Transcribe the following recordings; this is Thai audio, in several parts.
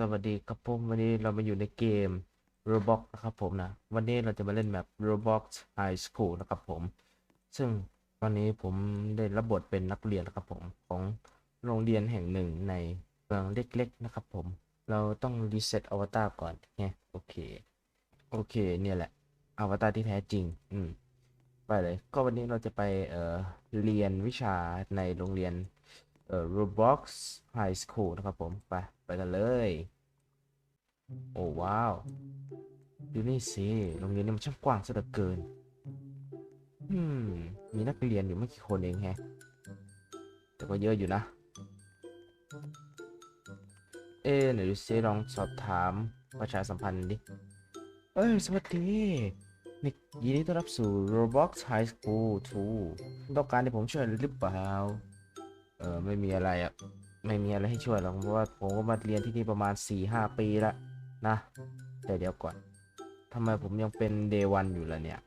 สวัสดีครับผมวันนี้เรามาอยู่ในเกม Roblox นะครับผมนะ วันนี้เราจะมาเล่นแบบ Roblox High School นะครับผม ซึ่งตอนนี้ผมได้รับบทเป็นนักเรียนนะครับผมของโรงเรียนแห่งหนึ่งในเมืองเล็กๆนะครับผม เราต้องรีเซ็ตอวตารก่อนไงโอเค โอเคเนี่ยแหละอวตารที่แท้จริง อืมไปเลย ก็วันนี้เราจะไปเอ่อเรียนวิชาในโรงเรียนเอ่อ Roblox High School นะครับผมไป ไปกันเลย โอ้ว้าวดูนี่สิโรงเรียนนี้มันช่างกว้างซะเหลือเกินอืมมีนักเรียนอยู่ไม่กี่คนเองแฮะ แต่ก็เยอะอยู่นะ เอ๊ไหนดูซิลองสอบถามประชาสัมพันธ์ดิ เอ้ย สวัสดีนี่ยินดีต้อนรับสู่ Roblox High School 2ต้องการให้ผมช่วยหรือเปล่า เออ ไม่มีอะไรอะ ไม่มีอะไรให้ช่วยหรอกเพราะว่าผมก็มาเรียนที่นี่ประมาณ4ี่ห้าปีละนะแต่เดี๋ยวก่อนทำไมผมยังเป็นเดวันอยู่ล่ะเนี่ย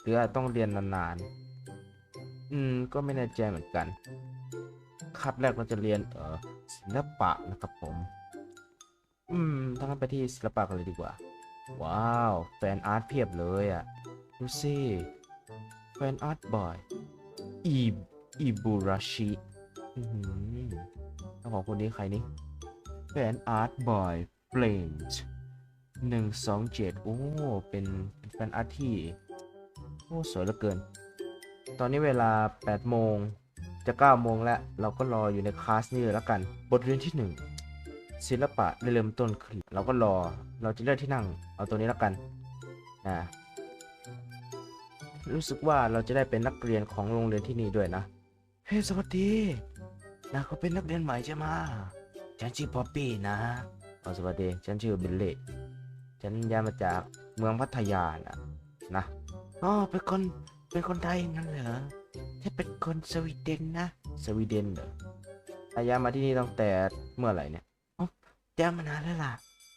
หรืออาจต้องเรียนนานๆอืมก็ไม่แน่ใจเหมือนกันคัดแรกเราจะเรียนเออศิลปะนะครับผม อืมถ้างั้นไปที่ศิลปะกันเลยดีกว่า ว้าว แฟนอาร์ตเพียบเลยอะดูสิแฟนอาร์ตบอยอีอิบุราชิอือหือเจ้าของคนนี้ใครนี่แฟนอาร์ตบอยเฟลมส์หนึ่งสองเจ็ดโอ้ เป็นแฟนอาร์ตที่ โอ้ สวยเหลือเกิน ตอนนี้เวลา 8 โมงจะ 9 โมงแล้ว เราก็รออยู่ในคลาสนี้เลยแล้วกัน บทเรียนที่ 1 ศิลปะเริ่มต้นขึ้น เราก็รอ เราจะเลือกที่นั่ง เอาตัวนี้แล้วกันอ่ารู้สึกว่าเราจะได้เป็นนักเรียนของโรงเรียนที่นี่ด้วยนะ เฮ้ สวัสดี นะเขาเป็นนักเรียนใหม่ใช่ไหมะฉันชื่อป๊อปปี้นะอ๋อสวัสดี ฉันชื่อบิลเล่ฉันย้ายมาจากเมืองพัทยานะนะอ๋อเป็นคน เป็นคนไทยงั้นเหรอฉันเป็นคนสวีเดนนะ สวีเดนเหรออาย้ายมาที่นี่ตั้งแต่เมื่อไหร่เนี่ยอ๋อย้ายมานานแล้วล่ะ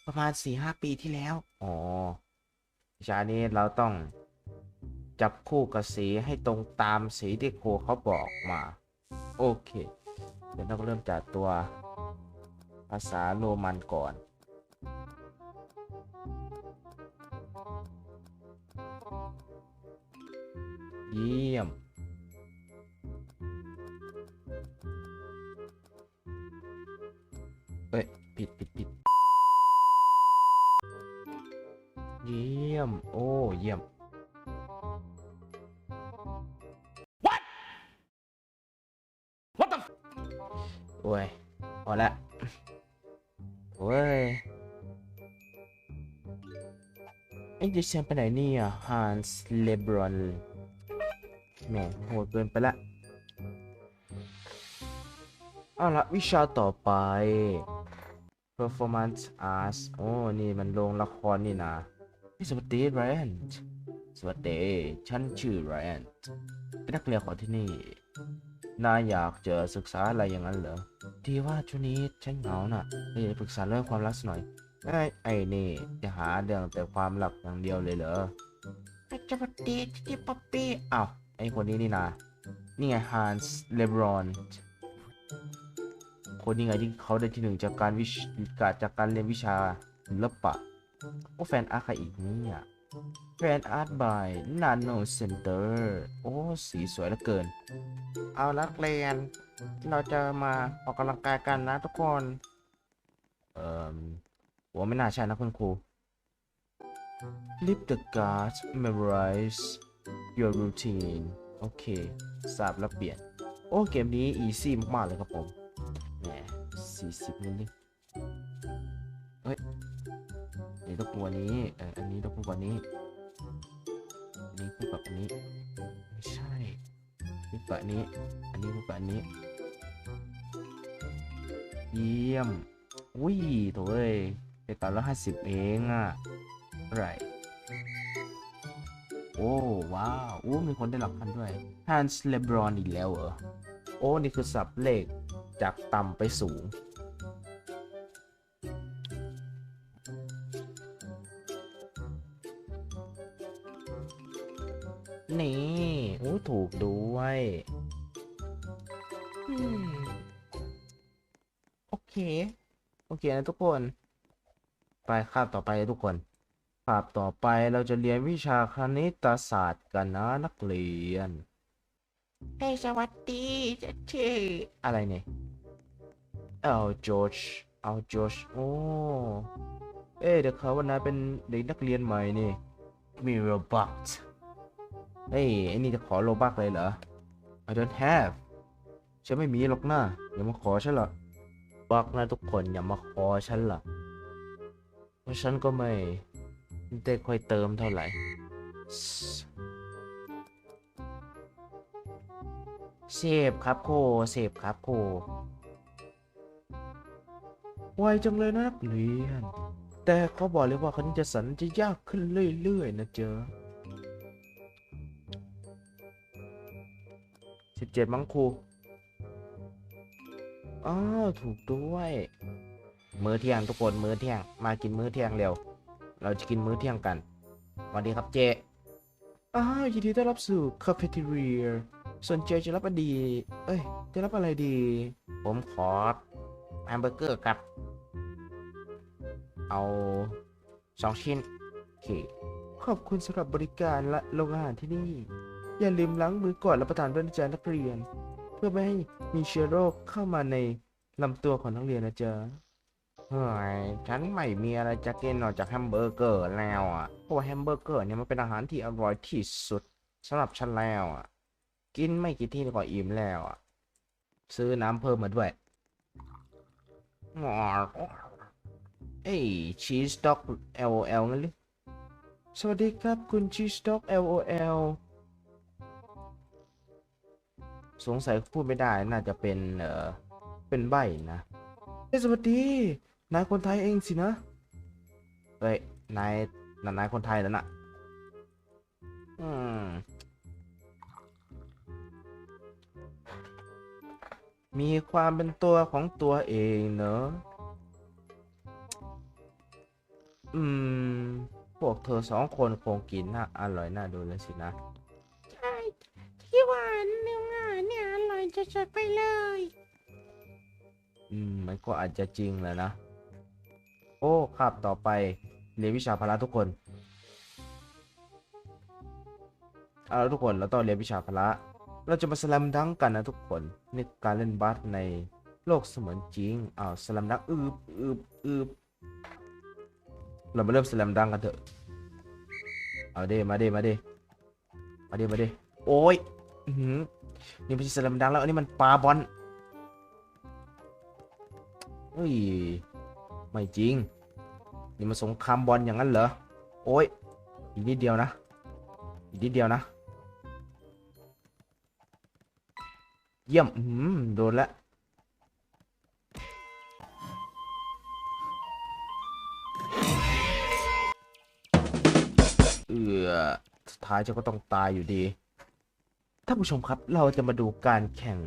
ประมาณสี่ห้าปีที่แล้ว อ๋อวิชานี้เราต้องจับคู่กับสีให้ตรงตามสีที่ครูเขาบอกมา โอเค เดี๋ยวเราก็เริ่มจากตัวภาษาโรมันก่อนเยี่ยม เอ้ย ผิดผิดผิดเยี่ยม โอ้ เยี่ยม โอ้ยพอละโอ้ยไอ้ดิฉันไปไหนเนี่ยฮันส์เลบรอนแหมโหดเกินไปละเอาละวิชาต่อไป performance arts โอ้ นี่มันโรงละครนี่นะนี่สวัสดีไรอันสวัสดี ฉันชื่อไรอันเป็นนักเรียนของที่นี่ นายอยากจะศึกษาอะไรอย่างนั้นเหรอ ดีว่าช่วงนี้ฉันเหงาน่ะเลยอยากปรึกษาเรื่องความรักสักหน่อย ไอ้ไอ้นี่จะหาเรื่องแต่ความลับอย่างเดียวเลยเหรอจะปฏิที่ป๊อปปี้อ้าวไอ้คนนี้นี่นานี่ไงฮันส์เลบรอน คนนี้ไงที่เขาได้ที่หนึ่งจากการวิชการจากการเรียนวิชาศิลปะโอ้แฟนอาร์ตใครอีกเนี่ย แฟนอาร์ตบายนาโนเซ็นเตอร์โอ้ สีสวยเหลือเกิน เอานักเรียน เราจะมาออกกำลังกายกันนะทุกคน เอ่อหัวไม่น่าใช่นะคุณครู Lift the guard memorize your routine โอเคทราบแล้วเปลี่ยน โอ้ เกมนี้อีซี่มากๆเลยครับผมแหมสี่สิบนิดนึง เฮ้ยนี่ต้องกลัวนี้เอออันนี้ต้องกลัวนี้อันนี้คู่กับอันนี้ไม่ใช่คู่กับอันนี้ อันนี้คู่กับอันนี้ เยี่ยมอุ้ยโถ่เอ้ยไปตอนละห้าสิบเองอะไรโอ้ว้าวโอ้มีคนได้หลักพันด้วยฮันส์เลบรอนอีกแล้วเหรอโอ้ นี่คือสับเลขจากต่ำไปสูง นี่โอ้ถูกด้วยอืมโอเค โอเคนะทุกคน ไปคาบต่อไปเลยทุกคนคาบต่อไปเราจะเรียนวิชาคณิตศาสตร์กันนะนักเรียนเฮ้ยสวัสดีจะชื่ออะไรเนี่ยเอาจอร์จเอาจอร์จโอ้เอ๊ะเดี๋ยวเขาวันนั้นเป็นเด็กนักเรียนใหม่นี่มีโรบัก เฮ้ยไอ้นี่จะขอโรบักเลยเหรอ I don't have ฉันไม่มีหรอกนะอย่ามาขอฉันหรอกบักนะทุกคนอย่ามาขอฉันล่ะเพราะฉันก็ไม่ได้ค่อยเติมเท่าไหร่ เสพครับโคเสพครับโคไวจังเลยนะนักเรียน แต่เขาบอกเลยว่าคณิตศาสตร์จะยากขึ้นเรื่อยๆนะเจอ สิบเจ็ดมั้งครูอ้าวถูกด้วย มื้อเที่ยงทุกคนมื้อเที่ยง มากินมื้อเที่ยงเร็ว เราจะกินมื้อเที่ยงกันวัสดีครับเจอ้าวยินดีต้อนรับสู่คาเฟ่เทเรียสนใจจะรับอะไรดี เอ้ย จะรับอะไรดี ผมขอแฮมเบอร์เกอร์ครับ เอาสองชิ้นโอเคขอบคุณสำหรับบริการและโรงอาหารที่นี่ อย่าลืมล้างมือก่อนรับประทานด้วยนะจ๊ะนักเรียน เพื่อไม่ให้มีเชื้อโรคเข้ามาในลำตัวของนักเรียนนะจ๊ะเฮ้ยฉันไม่มีอะไรจะกินนอกจากแฮมเบอร์เกอร์แล้วอะเพราะว่าแฮมเบอร์เกอร์เนี่ยมันเป็นอาหารที่อร่อยที่สุดสำหรับฉันแล้วอะ กินไม่กี่ที่ก็อิ่มแล้วอะ ซื้อน้ำเพิ่มมาด้วยงอเอ้ชีสด็อก LOL งั้นหรือสวัสดีครับคุณชีสด็อก LOL สงสัยพูดไม่ได้น่าจะเป็นเอ่อเป็นใบนะเฮ้ยสวัสดีนายคนไทยเองสินะเฮ้ยนายนนายคนไทยแล้วน่ะอืมมีความเป็นตัวของตัวเองเนอะ อืม พวกเธอสองคนคงกินน่าอร่อยน่าดูเลยสินะ สุดไปเลย อืม มันก็อาจจะจริงแหละนะ โอ้ครับต่อไป เรียนวิชาพละทุกคน เอาละทุกคน เราต้องเรียนวิชาพละ เราจะมาสแลมดังกันนะทุกคน นี่การเล่นบาสในโลกเสมือนจริงอ้าวสแลมดังอืบอืบอืบเรามาเริ่มสแลมดังกันเถอะ เอาเดมาเดมาเดมาเดมาเดโอ้ย อื้อหือ นี่ไม่ใช่สแลมดังแล้วอันนี้มันปาบอลเฮ้ยไม่จริง นี่มันสงครามบอลอย่างนั้นเหรอ โอ้ยอีกนิดเดียวนะ อีกนิดเดียวนะ เยี่ยมอืมโดนละเออสุดท้ายเจ้าก็ต้องตายอยู่ดี ท่านผู้ชมครับเราจะมาดูการแข่ง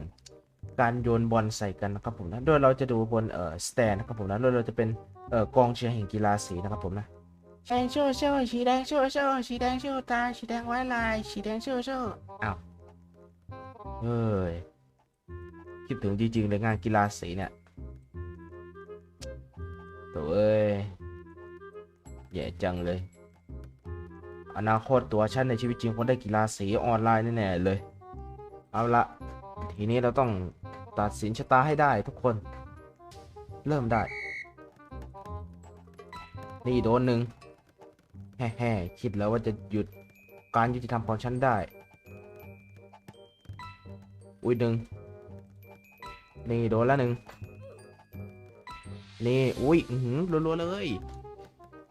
การโยนบอลใส่กันนะครับผมนะโดยเราจะดูบนเอ่อสแตนนะครับผมนะโดยเราจะเป็นเอ่อกองเชียร์แห่งกีฬาสีนะครับผมนะแดงโชว์โชว์สีแดงโชว์โชว์สีแดงโชว์ตาสีแดงไว้ลายสีแดงโชว์โชว์เฮ้ยคิดถึงจริงๆเลยงานกีฬาสีเนี่ยโตัวเอ้ยแย่จังเลย อนาคตตัวฉันในชีวิตจริงคงได้กีฬาสีออนไลน์แน่ๆเลย เอาละทีนี้เราต้องตัดสินชะตาให้ได้ทุกคน เริ่มได้ นี่โดนหนึ่งแฮ่ๆคิดแล้วว่าจะหยุดการยุติธรรมของฉันได้ อุ้ยหนึ่งนี่โดนแล้วหนึ่งนี่ อุ้ยอือหือรัวๆเลย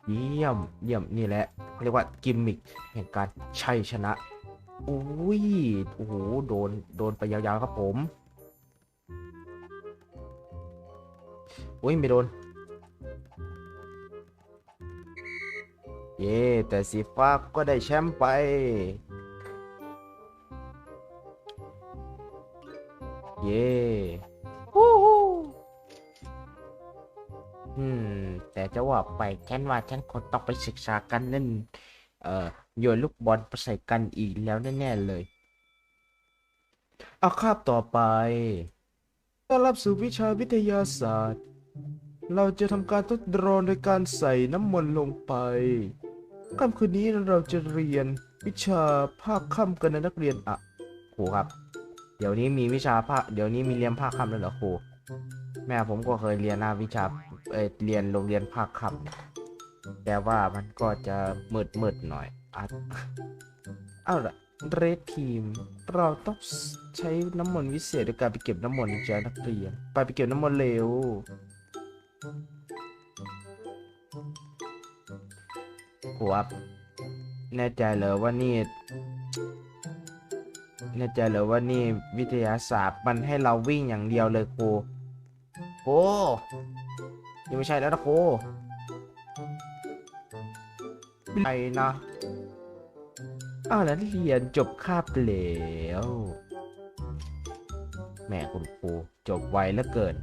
เยี่ยม เยี่ยม นี่แหละ เรียกว่ากิมมิคแห่งการชัยชนะ อุ้ย โอ้โห โดน โดนไปยาวๆครับผมอุ้ย ไม่โดน เย่แต่สีฟ้าก็ได้แชมป์ไป เย่ฮู้ฮู้อืม แต่จะว่าไป ฉันว่าฉันคงต้องไปศึกษากันเล่น เอ่อ โยนลูกบอลไปใส่กันอีกแล้วแน่ๆเลย เอาคาบต่อไปต้อนรับสู่วิชาวิทยาศาสตร์ เราจะทำการทดลองโดยการใส่น้ำมนต์ลงไปค่ำคืนนี้เราจะเรียนวิชาภาคค่ำกันนะนักเรียนอะครูครับ เดี๋ยวนี้มีวิชาภาคเดี๋ยวนี้มีเรียนภาคค่ำแล้วเหรอครูแม่ผมก็เคยเรียนนะวิชาเออเรียนโรงเรียนภาคค่ำแต่ว่ามันก็จะมืดมืดๆหน่อย อะเอาละเรดทีม เราต้องใช้น้ำมนต์วิเศษในการไปเก็บน้ำมนต์จ้านักเรียน ไปไปเก็บน้ำมนต์เร็วครับแน่ใจเหรอว่านี่ แน่ใจเหรอว่านี่วิทยาศาสตร์มันให้เราวิ่งอย่างเดียวเลยครูโอ้ยังไม่ใช่แล้วนะครูไปนะ อ้าวแล้วเรียนจบคาบแล้วแหม่คุณครูจบไวเหลือเกิน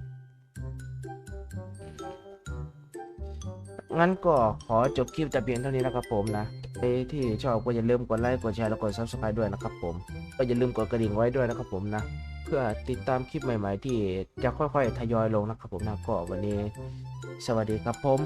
งั้นก็ขอจบคลิปแต่เพียงเท่านี้นะครับผมนะใครที่ชอบก็อย่าลืมกดไลค์กดแชร์แล้วกด subscribe ด้วยนะครับผม ก็อย่าลืมกดกระดิ่งไว้ด้วยนะครับผมนะ เพื่อติดตามคลิปใหม่ ๆ ที่จะค่อยๆ ทยอยลงนะครับผมนะก็วันนี้ สวัสดีครับผม